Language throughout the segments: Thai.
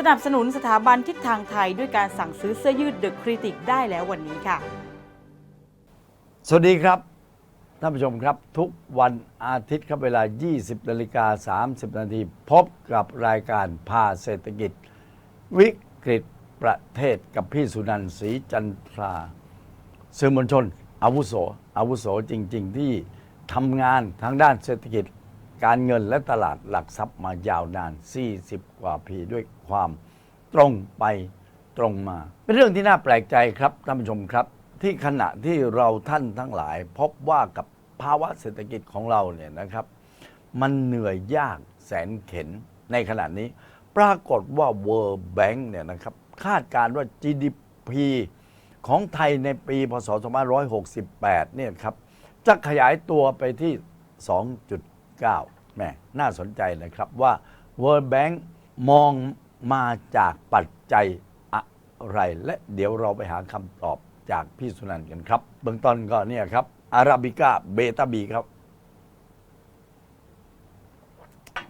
สนับสนุนสถาบันทิศทางไทยด้วยการสั่งซื้อเสื้อยืด The Critic ได้แล้ววันนี้ค่ะ สวัสดีครับท่านผู้ชมครับทุกวันอาทิตย์ครับเวลา 20นาฬิกา30 นาทีพบกับรายการพาเศรษฐกิจ วิกฤตประเทศกับพี่สุนันท์ศรีจันทราสื่อมวลชนอาวุโสอาวุโสจริง ๆ ที่ทำงานทางด้านเศรษฐกิจ การเงินและตลาดหลักทรัพย์มายาวนาน 40 กว่าปีด้วยความตรงไปตรงมา เป็นเรื่องที่น่าแปลกใจครับท่านผู้ชมครับ ที่ขณะที่เราท่านทั้งหลาย พบว่ากับภาวะเศรษฐกิจของเราเนี่ยนะครับ มันเหนื่อยยากแสนเข็นในขณะนี้ ปรากฏว่า World Bank เนี่ยนะครับคาดการณ์ว่า GDP ของไทยในปีพศ2568เนี่ยครับจะขยายตัวไปที่ 2.9แหมน่าสนใจนะครับว่า World Bank มองมาจากปัจจัยอะไร และเดี๋ยวเราไปหาคำตอบจากพี่สุนันท์กันครับ เบื้องต้นก็เนี่ยครับอาราบิก้าเบต้าบีครับ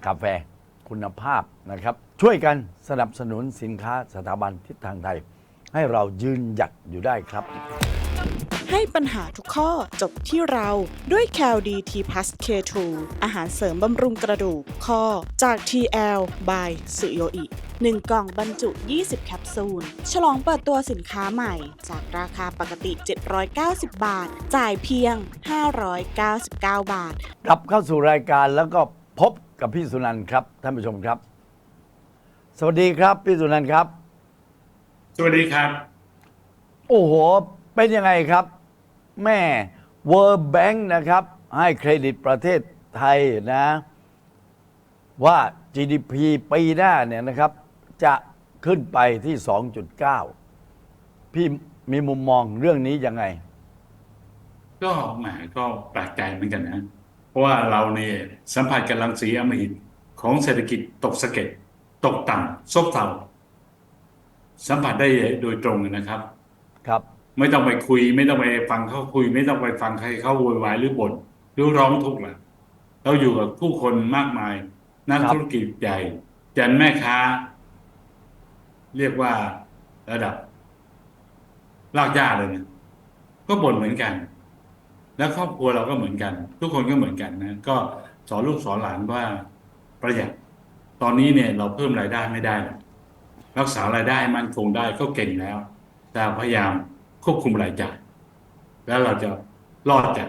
กาแฟคุณภาพนะครับ ช่วยกันสนับสนุนสินค้าสถาบันทิศทางไทย ให้เรายืนหยัดอยู่ได้ครับ ให้ปัญหาทุกข้อจบที่เราด้วย c a l d t plus K2 อาหารเสริมบำรุงกระดูกข้อจาก TL by สุโยอิ1 กล่องบรรจุ 20 แคปซูล ฉลองเปิดตัวสินค้าใหม่ จากราคาปกติ 790 บาท จ่ายเพียง 599 บาท กลับเข้าสู่รายการแล้วก็พบกับพี่สุนันท์ครับ ท่านผู้ชมครับ สวัสดีครับ พี่สุนันท์ครับ สวัสดีครับ โอ้โห เป็นยังไงครับ แม่ World Bank นะครับ ให้เครดิตประเทศไทยนะ ว่า GDP ปีหน้าเนี่ยนะครับ จะขึ้นไปที่ 2.9 พี่มีมุมมองเรื่องนี้ยังไง ก็แหมก็แปลกใจเหมือนกันนะ เพราะว่าเราเนี่ยสัมผัสกับรังสีอำมหิตของเศรษฐกิจตกสะเก็ดตกต่ำซบเซาสัมผัสได้โดยตรงเลยนะครับ ครับ ไม่ต้องไปคุย ไม่ต้องไปฟังเขาคุย ไม่ต้องไปฟังใครเขาโวยวายหรือบ่นหรือร้องทุกข์ละเราอยู่กับผู้คนมากมาย นักธุรกิจใหญ่ยันแม่ค้า เรียกว่าระดับลากยาเลยนะก็บ่นเหมือนกัน แล้วครอบครัวเราก็เหมือนกัน ทุกคนก็เหมือนกันนะ ก็สอนลูกสอนหลานว่าประหยัดตอนนี้เนี่ยเราเพิ่มรายได้ไม่ได้หรอกรักษารายได้มันคงได้ก็เก่งแล้ว แต่พยายาม ควบคุมรายจ่าย แล้วเราจะรอดจาก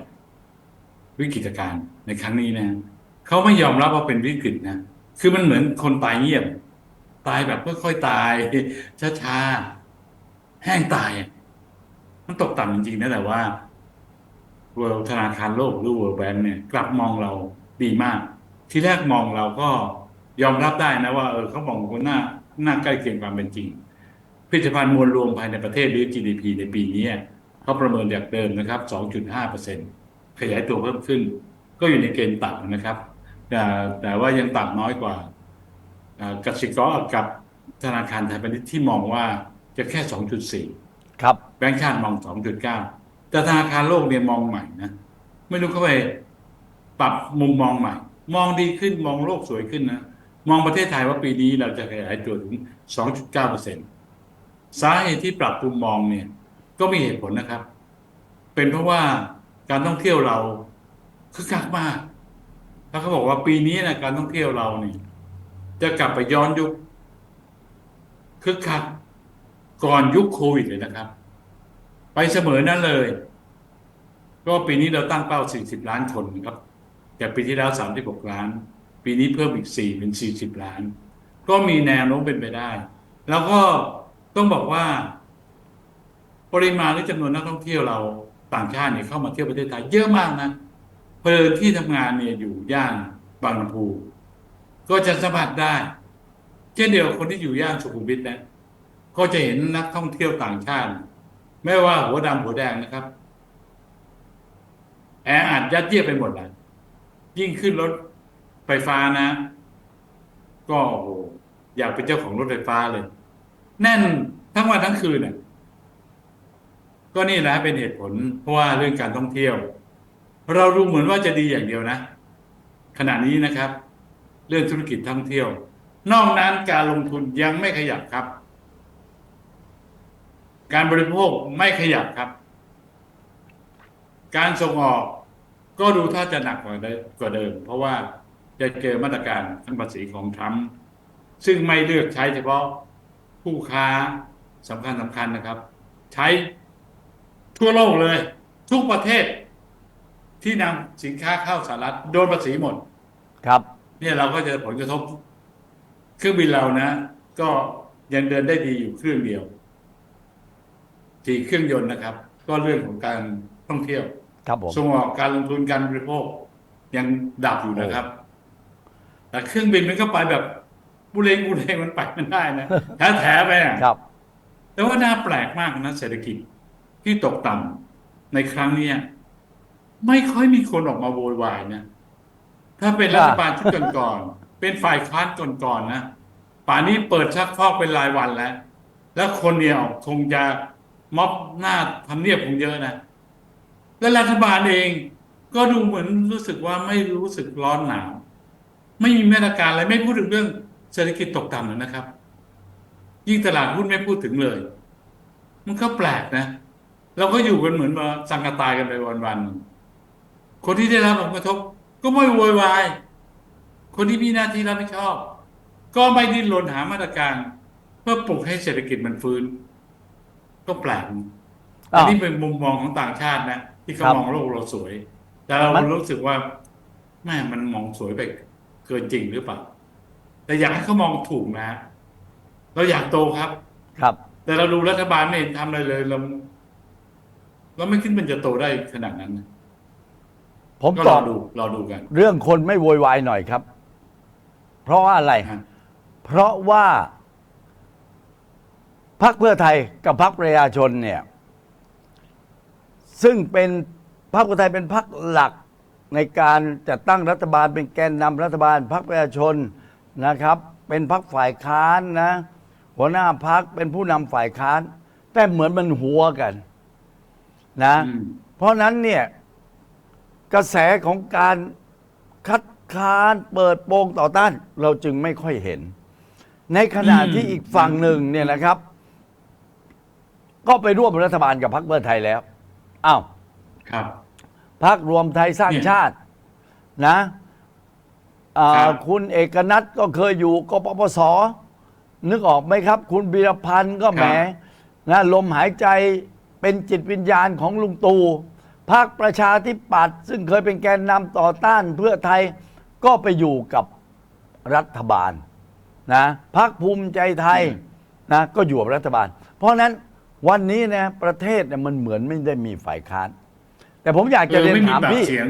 วิกฤตการณ์ในครั้งนี้นะเขาไม่ยอมรับว่าเป็นวิกฤตนะคือมันเหมือนคนตายเงียบ ตายแบบค่อยๆตายช้าๆแห้งตายมันตกต่ำจริงๆนะแต่ว่าเวิลธนาคารโลกหรือ World Bank เนี่ย กลับมองเราดีมาก ที่แรกมองเราก็ยอมรับได้นะว่าเออเขามองคนหน้าหน้าใกล้เคียงความเป็นจริง ผลิตภัณฑ์มวลรวมภายในประเทศหรือ GDP ในปีนี้เขาประเมินจากเดิมนะครับ 2.5%ขยายตัวเพิ่มขึ้น ก็อยู่ในเกณฑ์ต่ำนะครับ แต่แต่ว่ายังต่ำน้อยกว่าอ่ากสิกรกับธนาคารไทยพาณิชย์ที่มองว่าจะแค่ 2.4 ครับ แบงก์ชาติมอง 2.9 แต่ธนาคารโลกเนี่ยมองใหม่นะ ไม่รู้เขาไปปรับมุมมองใหม่ มองดีขึ้นมองโลกสวยขึ้นนะ มองประเทศไทยว่าปีนี้เราจะขยายตัวถึง 2.9% สาเหตุที่ปรับมุมมองเนี่ย ก็มีเหตุผลนะครับ เป็นเพราะว่าการท่องเที่ยวเราคึกคักมาก แล้วเขาบอกว่าปีนี้นะการท่องเที่ยวเราเนี่ยจะกลับไปย้อนยุคคึกคักก่อนยุคโควิดเลยนะครับ ไปเสมอนั่นเลย ก็ปีนี้เราตั้งเป้า 40 ล้านคนครับจากปีที่แล้ว 36 ล้าน ปีนี้เพิ่มอีก 4 เป็น 40 ล้าน ก็มีแนวโน้มเป็นไปได้ แล้วก็ ต้องบอกว่า ปริมาณหรือจำนวนนักท่องเที่ยวเราต่างชาติเนี่ยเข้ามาเที่ยวประเทศไทยเยอะมากนะเพลินที่ทำงานเนี่ยอยู่ย่านบางลำพู ก็จะสัมผัสได้ เช่นเดียวกับคนที่อยู่ย่านสุขุมวิทนะก็จะเห็นนักท่องเที่ยวต่างชาติไม่ว่าหัวดำหัวแดงนะครับ แออัดยัดเยียดไปหมดเลยยิ่งขึ้นรถไฟฟ้านะ ก็โหอยากเป็นเจ้าของรถไฟฟ้าเลย แน่นทั้งวันทั้งคืนน่ะก็นี่แหละเป็นเหตุผล เพราะว่าเรื่องการท่องเที่ยว เราดูเหมือนว่าจะดีอย่างเดียวนะ ขณะนี้นะครับ เรื่องธุรกิจท่องเที่ยว นอกนั้นการลงทุนยังไม่ขยับครับ การบริโภคไม่ขยับครับ การส่งออกก็ดูถ้าจะหนักกว่าเดิม เพราะว่าจะเจอมาตรการขั้นภาษีของทรัมป์ซึ่งไม่เลือกใช้เฉพาะ ผู้ค้าสำคัญสำคัญนะครับ ใช้ทั่วโลกเลย ทุกประเทศที่นำสินค้าเข้าสหรัฐโดนภาษีหมด ครับ เนี่ยเราก็จะผลกระทบ เครื่องบินเรานะ ก็ยังเดินได้ดีอยู่เครื่องเดียวที่เครื่องยนต์นะครับ ก็เรื่องของการท่องเที่ยว ครับผมส่งออกการลงทุนการบริโภคยังดับอยู่นะครับ แต่เครื่องบินมันก็ไปแบบ บุเรงบุเรงมันไปมันได้นะแถแถไปอะครับแต่ว่าน่าแปลกมากนะเศรษฐกิจที่ตกต่ำในครั้งเนี้ยไม่ค่อยมีคนออกมาโวยวายนะถ้าเป็นรัฐบาลชุดก่อนๆเป็นฝ่ายค้านก่อนๆนะป่านนี้เปิดชักฟอกเป็นรายวันแล้ว แล้วคนเนี่ยออกคงจะม็อบหน้าทำเนียบคงเยอะนะและรัฐบาลเองก็ดูเหมือนรู้สึกว่าไม่รู้สึกร้อนหนาว ไม่มีมาตรการอะไรไม่พูดถึงเรื่อง เศรษฐกิจตกต่ำเลยนะครับ ยิ่งตลาดหุ้นไม่พูดถึงเลย มันก็แปลกนะ เราก็อยู่กันเหมือนมาสังกะตายกันไปวันๆคนที่ได้รับผลกระทบ ก็ไม่โวยวาย คนที่มีหน้าที่รับผิดชอบ ก็ไม่ดิ้นรนหามาตรการ เพื่อปลุกให้เศรษฐกิจมันฟื้น ก็แปลกอันอ้าวนี้เป็นมุมมองของต่างชาตินะที่เขาครับมองโลกเราสวย แต่เรามันรู้สึกว่าแม่มันมองสวยไปเกินจริงหรือเปล่า แต่อยากให้เขามองถูกนะ เราอยากโตครับ ครับ แต่เราดูรัฐบาลไม่เห็นทำอะไรเลยเราเราไม่คิดมันจะโตได้ขนาดนั้นนะผมก็ตรออบดูรอดูกันเรื่องคนไม่โวยวายหน่อยครับ เพราะว่าอะไรฮะเพราะว่าพรรคเพื่อไทยกับพรรคประชาชนเนี่ย ซึ่งเป็นพรรคเพื่อไทยเป็นพรรคหลักในการจัดตั้งรัฐบาลเป็นแกนนำรัฐบาลพรรคประชาชน นะครับ เป็นพรรคฝ่ายค้านนะ หัวหน้าพรรคเป็นผู้นำฝ่ายค้าน แต่เหมือนมันหัวกัน นะอืมเพราะฉะนั้นเนี่ย กระแสของการคัดค้านเปิดโปงต่อต้าน เราจึงไม่ค่อยเห็น ในขณะอืมที่อีกฝั่งหนึ่งเนี่ยนะครับ ก็ไปร่วมรัฐบาลกับพรรคเพื่อไทยแล้วอ้าวครับพรรครวมไทยสร้างเนี่ยชาติ นะ อ่าครับคุณเอกนัทก็เคยอยู่กปปส นึกออกไหมครับ คุณบีรพันธ์ก็แหมนะลมหายใจเป็นจิตวิญญาณของลุงตู่พรรคประชาธิปัตย์ซึ่งเคยเป็นแกนนำต่อต้านเพื่อไทยก็ไปอยู่กับรัฐบาลนะพรรคภูมิใจไทยนะก็อยู่กับรัฐบาล เพราะฉะนั้นวันนี้นะประเทศเนี่ยมันเหมือนไม่ได้มีฝ่ายค้าน แต่ผมอยากจะเออเรียนไม่มีถามปากพี่เสียง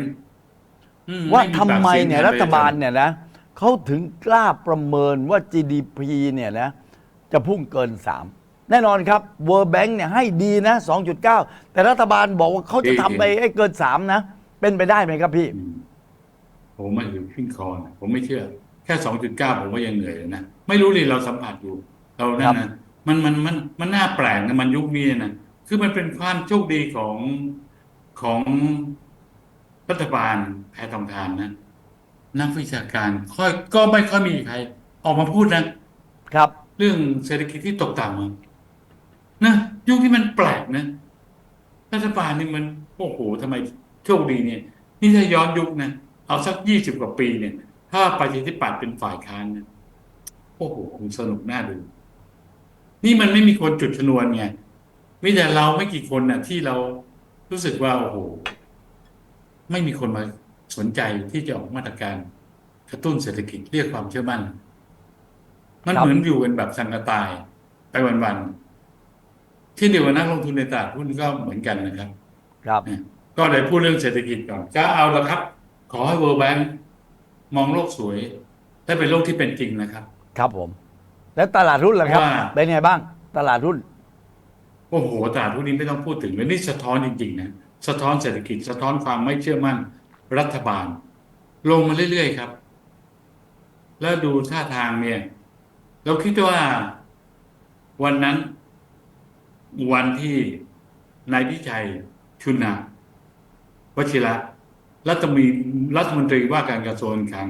อืว่าปทำไมปากสีงเนี่ยแทรัฐบาลปะชชเนี่ยนะเขาถึงกล้าประเมินว่า GDP เนี่ยนะจะพุ่งเกิน 3 แน่นอนครับ World Bank เนี่ยให้ดีนะ 2.9 แต่รัฐบาลบอกว่าเขาจะทำไปให้เกิน 3 นะ เป็นไปได้ไหมครับพี่อืมผมไม่ถึงขึ้นคอนะผมไม่เชื่อ แค่สองจุดเก้าผมก็ยังเหนื่อยเลยนะ ไม่รู้เลยเราสัมผัสอยู่ เรานั่ครันบนะมันมันมันมันน่าแปลกนะมันยุคนี้นะ คือมันเป็นความโชคดีของของ รัฐบาลแพทองทานนะนักวิชาการค่อยก็ไม่ค่อยมีใคร ออกมาพูดนะครับ เรื่องเศรษฐกิจที่ตกต่ำอะนะยุคที่มันแปลกนะรัฐบาลนี่มันโอ้โหทำไมโชคดีเนี่ย นี่ถ้าย้อนยุคนะเอาสักยี่สิบกว่าปีเนี่ย ถ้าประชาธิปัตย์เป็นฝ่ายค้านนะโอ้โหคงสนุกน่าดู นี่มันไม่มีคนจุดชนวนไงมีแต่เราไม่กี่คนน่ะ ที่เรารู้สึกว่าโอ้โห ไม่มีคนมาสนใจที่จะออกมาตรการกระตุ้นเศรษฐกิจเรียกความเชื่อมั่น มันครับเหมือนอยู่กันแบบสังกะตายไปวันๆที่เดียวกับนักลงทุนในตลาดหุ้นก็เหมือนกันนะครับ ครับเนี่ยก็เลยพูดเรื่องเศรษฐกิจก่อนก็เอาละครับ ขอให้ World Bank มองโลกสวยและเป็นโลกที่เป็นจริงนะครับ ครับผม แล้วตลาดหุ้นล่ะครับว่าเป็นไงบ้าง ตลาดหุ้นโอ้โหตลาดหุ้นนี้ไม่ต้องพูดถึงเลยนี่สะท้อนจริงๆนะ สะท้อนเศรษฐกิจ สะท้อนความไม่เชื่อมั่นรัฐบาล ลงมาเรื่อยๆครับ แล้วดูท่าทางเนี่ย เราคิดว่าวันนั้น วันที่นายพิชัยชุนนาวชิระรัฐมนตรีรัฐมนตรีว่าการกระทรวงการคลัง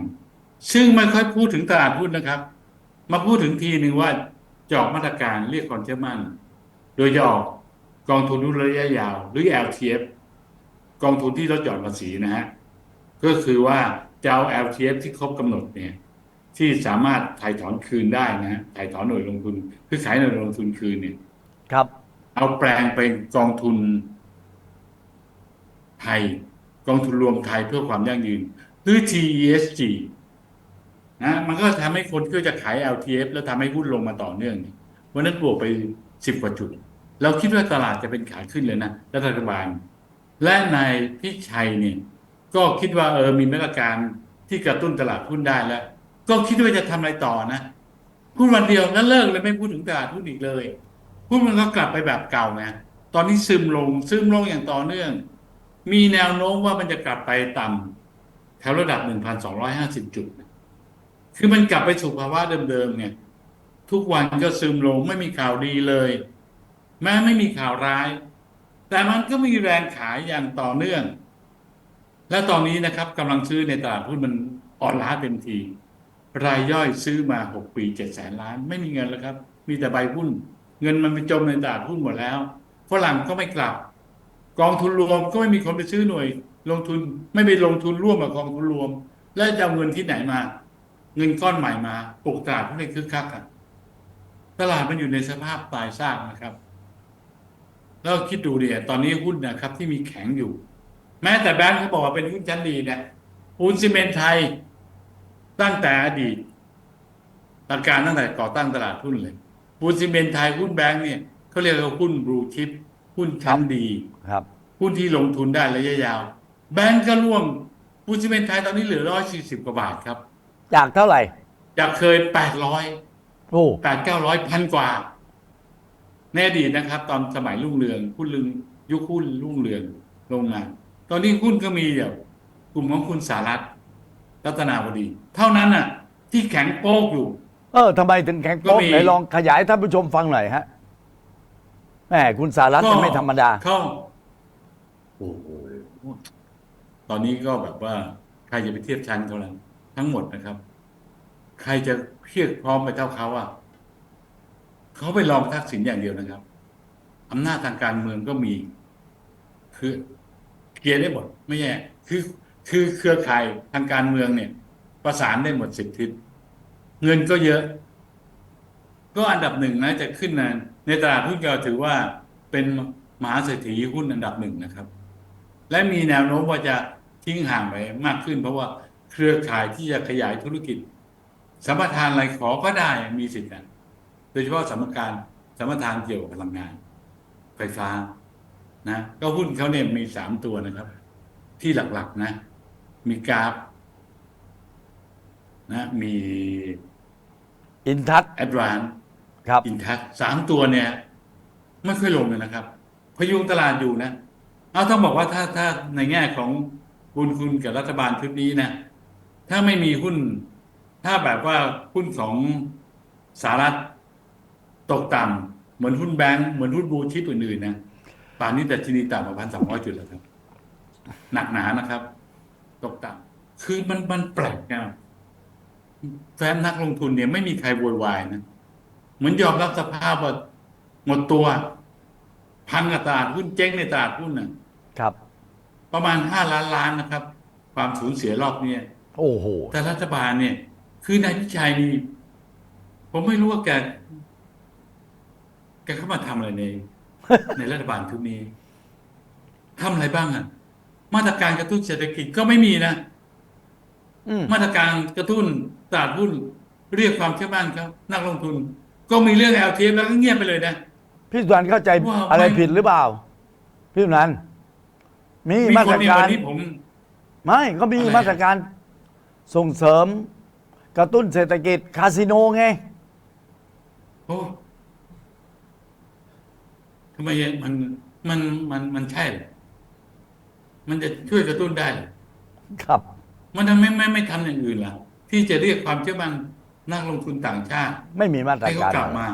ซึ่งไม่ค่อยพูดถึงตลาดหุ้นนะครับ มาพูดถึงทีหนึ่งว่าจะออกมาตรการเรียกความเชื่อมั่น โดยจะออกกองทุนระยะยาว หรือ LTF กองทุนที่ลดหย่อนภาษีนะฮะก็คือว่าจะเอา LTF ที่ครบกำหนดเนี่ยที่สามารถถ่ายถอนคืนได้นะฮะถ่ายถอนหน่วยลงทุนคือขายหน่วยลงทุนคืนเนี่ย ครับ เอาแปลงเป็นกองทุนไทย กองทุนรวมไทยเพื่อความยั่งยืน หรือ TESG นะมันก็ทำให้คนก็จะขาย LTF แล้วทำให้หุ้นลงมาต่อเนื่องเนี่ยวันนั้นบวกไปสิบกว่าจุด เราคิดว่าตลาดจะเป็นขาขึ้นเลยนะรัฐบาล และนายพิชัยเนี่ยก็คิดว่าเออมีมาตรการที่กระตุ้นตลาดหุ้นได้แล้ว ก็คิดว่าจะทำอะไรต่อนะพูดวันเดียวแล้วเลิกเลยไม่พูดถึงตลาดหุ้นอีกเลยหุ้นมันก็กลับไปแบบเก่าไงตอนนี้ซึมลงซึมลงอย่างต่อเนื่อง มีแนวโน้มว่ามันจะกลับไปต่ำแถวระดับ 1,250 จุด คือมันกลับไปสู่ภาวะเดิมๆเนี่ย ทุกวันก็ซึมลงไม่มีข่าวดีเลย แม้ไม่มีข่าวร้าย แต่มันก็มีแรงขายอย่างต่อเนื่อง และตอนนี้นะครับกำลังซื้อในตลาดหุ้นมันอ่อนล้าเต็มที รายย่อยซื้อมา 6 ปี7แสนล้าน ไม่มีเงินแล้วครับ มีแต่ใบหุ้น เงินมันไปจมในตลาดหุ้นหมดแล้วฝรั่งก็ไม่กลับ กองทุนรวมก็ไม่มีคนไปซื้อหน่วย ลงทุนไม่ไปลงทุนร่วมกับกองทุนรวม แล้วจะเอาเงินที่ไหนมา เงินก้อนใหม่มาปลุกตลาดหุ้นให้คึกคักอะตลาดมันอยู่ในสภาพตายซากนะครับ แล้วคิดดูเดียตอนนี้หุ้นนะครับ ที่มีแข็งอยู่ แม้แต่แบงค์เขาบอกว่าเป็นหุ้นชั้นดีเนี่ยหุ้นซีเมนต์ไทย ตั้งแต่อดีตหลักการตั้งแต่ก่อตั้งตลาดหุ้นเลยหุ้นซีเมนต์ไทยหุ้นแบงค์เนี่ยเขาเรียกว่าหุ้นบลูชิปหุ้นชั้นดีครับหุ้นที่ลงทุนได้ระยะยาว แบงก์ก็ร่วงหุ้นซีเมนต์ไทยตอนนี้เหลือร้อยสี่สิบกว่าบาทครับ จากเท่าไหร่ จากเคยแปดร้อยโอ้แปดเก้าร้อยพันกว่า ในอดีตนะครับ ตอนสมัยรุ่งเรืองหุ้นลึงยุคหุ้นรุ่งเรืองโรงงาน ตอนนี้หุ้นก็มีเดี๋ยวกลุ่มของคุณสารัตน์รัตนาวดี เท่านั้นน่ะ ที่แข็งโป๊กอยู่ เออทำไมถึงแข็งก็โป๊กมี ไหนลองขยายให้ท่านผู้ชมฟังหน่อยฮะแหมคุณสารัตน์จะไม่ธรรมดา เข้าโอ้โหตอนนี้ก็แบบว่า ใครจะไปเทียบชั้นเขาแล้วทั้งหมดนะครับ ใครจะเพียบพร้อมไปเท่าเขาอะ เขาไปลองทักษิณอย่างเดียวนะครับอำนาจทางการเมืองก็มี คือเคลียร์ได้หมดไม่แย่คือคือเครือข่ายทางการเมืองเนี่ย ประสานได้หมดสิบทิศเงินก็เยอะ ก็อันดับหนึ่งนะจะขึ้นนะในตลาดหุ้นก็ถือว่าเป็นมหาเศรษฐีหุ้นอันดับหนึ่งนะครับ และมีแนวโน้มว่าจะทิ้งห่างไปมากขึ้น เพราะว่าเครือข่ายที่จะขยายธุรกิจสัมปทานอะไรขอก็ได้มีสิทธิ์นะ ดยเฉพาะสัมปทานสัมปทานเกี่ยวกับพลังงาน ไฟฟ้านะก็หุ้นเขาเนี่ยมีสามตัวนะครับ ที่หลักๆนะ มีกราฟนะมีอินทัศน์แอดวานครับอินทัศสามตัวเนี่ย ไม่ค่อยลงเลยนะครับ พยุงตลาดอยู่นะเอาต้องบอกว่าถ้าถ้าในแง่ของบุญคุณกับรัฐบาลชุดนี้นะถ้าไม่มีหุ้น ถ้าแบบว่าหุ้นของสหรัฐ ตกต่ำเหมือนหุ้นแบงก์เหมือนหุ้นบลูชิปอื่นๆนะป่านนี้แต่ชนีต่ำกว่าพันสองร้อยจุดแล้วครับ หนักหนานะครับ ตกต่ำคือมันมันแปลกนะแฟนนักลงทุนเนี่ยไม่มีใครโวยวายนะเหมือนยอมรับสภาพว่าหมดตัว พันกับตลาดหุ้นเจ๊งในตลาดหุ้นน่ะครับ ประมาณห้าล้านล้านนะครับ ความสูญเสียรอบเนี้ยโอ้โหแต่รัฐบาลเนี่ย คือนายพิชัยนี่ผมไม่รู้ว่าแก แกเข้ามาทำอะไรใน ในรัฐบาลชุดนี้ทำอะไรบ้างอะ มาตรการกระตุ้นเศรษฐกิจก็ไม่มีนะ อืมมาตรการกระตุ้นตลาดหุ้นเรียกความเชื่อมั่นครับ นักลงทุน ก็มีเรื่อง LTF แล้วก็เงียบไปเลยนะ พี่สุนันท์เข้าใจว่าอะไรไม่ ผิดหรือเปล่า พี่สุนันท์มีมีมาคตนรในกาวัร นนี้ผม ไม่ก็มีอะไร มาตรการส่งเสริม กระตุ้นเศรษฐกิจคาสิโนไง โอ้ ทำไมมันมันมันมันใช่เหรอมันจะช่วยกระตุ้นได้เหรอครับ มันทำไมไม่ไม่ไม่ทำอย่างอื่นล่ะ ที่จะเรียกความเชื่อมั่นนักลงทุนต่างชาติ ไม่มีมาตรให้เขาการกลับมา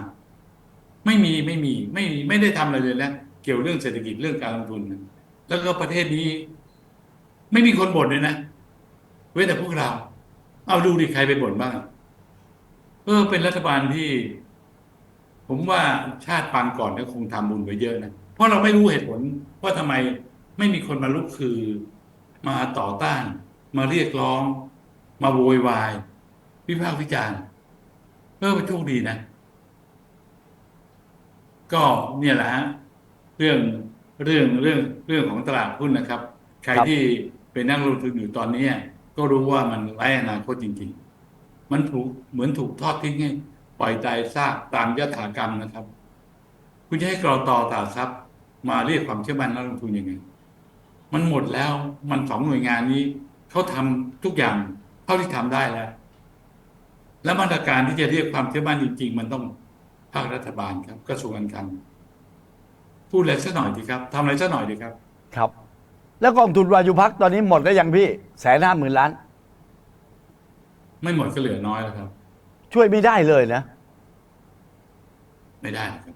ไม่มีไม่มี ไม่มีไม่ได้ทำอะไรเลยนะเกี่ยวเรื่องเศรษฐกิจเรื่องการลงทุนนะแล้วก็ประเทศนี้ ไม่มีคนบ่นเลยนะเว้นแต่พวกเรา เอาดูดิใครไปบ่นบ้างพเออเป็นรัฐบาลที่ ผมว่าชาติปางก่อนก็คงทำบุญไปเยอะนะ เพราะเราไม่รู้เหตุผลว่าทำไมไม่มีคนมาลุกคือ มาต่อต้าน มาเรียกร้อง มาโวยวาย วิพากษ์วิจารณ์เออเป็นโชคดีนะ ก็เนี่ยแหละฮะเรื่องเรื่องเรื่องเรื่องของตลาดหุ้นนะครับใครครที่เป็นนักลงทุนอยู่ตอนนี้ก็รู้ว่ามันไร้อนาคตจริง ๆ มันถูกเหมือนถูกทอดทิ้งให้ ล่อยตายซากตามยถากรรมนะครับ คุณจะให้กรอตอตลาดทรัพย์ มาเรียกความเชื่อมั่นนักลงทุนยังไงมันหมดแล้วมันสองหน่วยงานนี้เขาทำทุกอย่างเท่าที่ทำได้แล้ว และมาตรการที่จะเรียกความเชื่อมั่นจริง ๆ มันต้องภาครัฐบาลครับกระทรวงการคลังพูดอะไรสักหน่อยดีครับทำอะไรสักหน่อยดีครับ ครับ แล้วกองทุนวายุพักตอนนี้หมดแล้วยังพี่แสนห้าหมื่นล้าน ไม่หมดก็เหลือน้อยแล้วครับ ช่วยไม่ได้เลยนะ ไม่ได้ครับ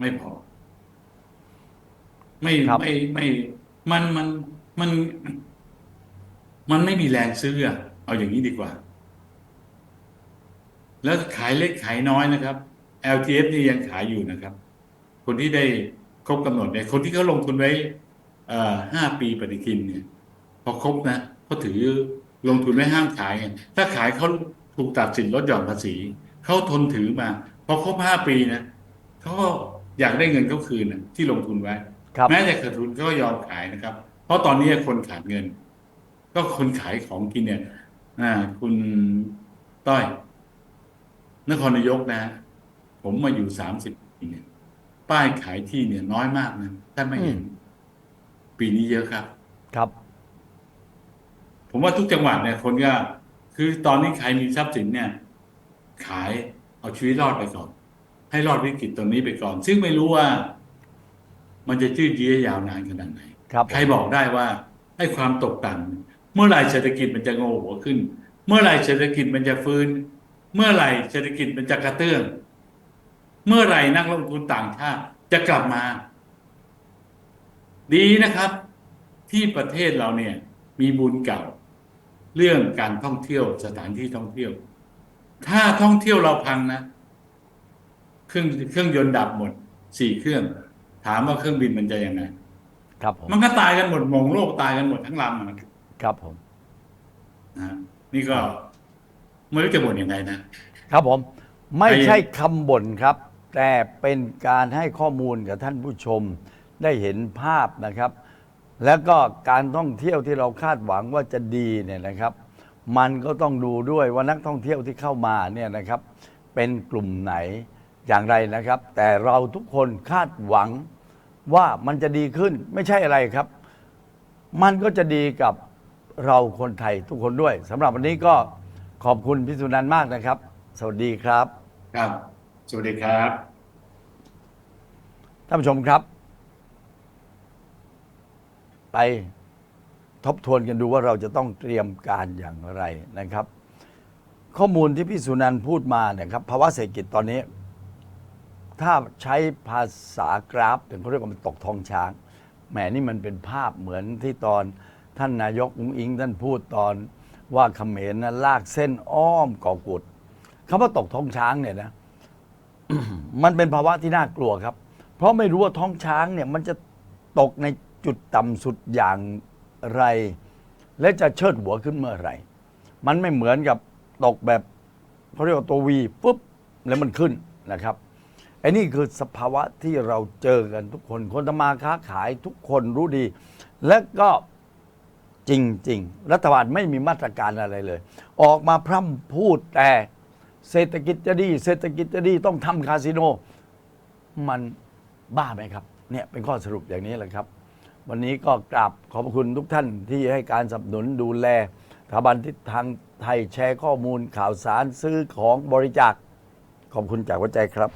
ไม่พอ ไม่ครับ ไม่ไม่ มันมันมัน มันไม่มีแรงซื้ออะเอาอย่างนี้ดีกว่า แล้วขายเล็กขายน้อยนะครับ LTF นี่ยังขายอยู่นะครับ คนที่ได้ครบกำหนดเนี่ยคนที่เขาลงทุนไว้เอ่อห้าปีปฏิทินเนี่ย พอครบนะเขาถือลงทุนไว้ห้ามขายไงถ้าขายเขาถูกตัดสินลดหย่อนภาษีเขาทนถือมาพ อครบห้าปีนะเขาก็อยากได้เงินเขาคืนนะที่ลงทุนไว้ ครับ แม้จะขาดทุนก็ยอมขายนะครับ เพราะตอนนี้คนขาดเงิน ก็คนขายของกินเนี่ย อ่า คุณต้อย นครนายกนะ ผมมาอยู่สามสิบปีเนี่ย ป้ายขายที่เนี่ยน้อยมากนะถ้าไม่เห็นอืมปีนี้เยอะครับ ครับ ผมว่าทุกจังหวัดเนี่ย คนก็ คือตอนนี้ใครมีทรัพย์สินเนี่ย ขาย เอาชีวิตรอดไปก่อน ให้รอดวิกฤตตรงนี้ไปก่อน ซึ่งไม่รู้ว่า มันจะยืดเยื้อยาวนานขนาดไหนครับใครบอกได้ว่าให้ความตกต่ำเมื่อไหร่เศรษฐกิจมันจะโงหัวขึ้น เมื่อไหร่เศรษฐกิจมันจะฟื้น เมื่อไหร่เศรษฐกิจมันจะกระเตื้อง เมื่อไหร่นักลงทุนต่างชาติจะกลับมา ดีนะครับ ที่ประเทศเราเนี่ย มีบุญเก่า เรื่องการท่องเที่ยวสถานที่ท่องเที่ยว ถ้าท่องเที่ยวเราพังนะเครื่องเครื่องยนต์ดับหมดสี่เครื่อง ถามว่าเครื่องบินมันจะยังไง ครับผม มันก็ตายกันหมดหมงโลกตายกันหมดทั้งลำอะนะครับครับผมนะฮะนี่ก็ไม่รู้จะบ่นยังไงนะ ครับผม ไม่ไอ้ใช่คำบ่นครับ แต่เป็นการให้ข้อมูลกับท่านผู้ชมได้เห็นภาพนะครับ แล้วก็การท่องเที่ยวที่เราคาดหวังว่าจะดีเนี่ยนะครับ มันก็ต้องดูด้วยว่านักท่องเที่ยวที่เข้ามาเนี่ยนะครับเป็นกลุ่มไหนอย่างไรนะครับ แต่เราทุกคนคาดหวังว่ามันจะดีขึ้นไม่ใช่อะไรครับ มันก็จะดีกับเราคนไทยทุกคนด้วยสำหรับวันนี้ก็ขอบคุณพี่สุนันท์มากนะครับ สวัสดีครับ ครับ สวัสดีครับท่านผู้ชมครับ ไป ทบทวนกันดูว่าเราจะต้องเตรียมการอย่างไรนะครับ ข้อมูลที่พี่สุนันท์พูดมาเนี่ยครับภาวะเศรษฐกิจตอนนี้ ถ้าใช้ภาษากราฟถึงเขาเรียกว่ามันตกทองช้างแหมนี่มันเป็นภาพเหมือนที่ตอนท่านนายกอุ้งอิงท่านพูดตอนว่าเขมรนะลากเส้นอ้อมก่อกุดคำว่าตกท้องช้างเนี่ยนะมันเป็นภาวะที่น่ากลัวครับ เพราะไม่รู้ว่าท้องช้างเนี่ยมันจะตกในจุดต่ำสุดอย่าง ไร และจะเชิดหัวขึ้นเมื่อไหร่ มันไม่เหมือนกับตกแบบเขาเรียกว่าตัววีปุ๊บแล้วมันขึ้นนะครับไอ้นี่คือสภาวะที่เราเจอกันทุกคน คนทำมาค้าขายทุกคนรู้ดี และก็จริง ๆ รัฐบาลไม่มีมาตรการอะไรเลย ออกมาพร่ำพูดแต่เศรษฐกิจจะดี เศรษฐกิจจะดีต้องทำคาสิโน มันบ้าไหมครับ เนี่ยเป็นข้อสรุปอย่างนี้แหละครับ วันนี้ก็กราบขอบคุณทุกท่านที่ให้การสนับสนุนดูแลสถาบันทิศทางไทยแชร์ข้อมูลข่าวสารซื้อของบริจาคขอบคุณจากหัวใจครับ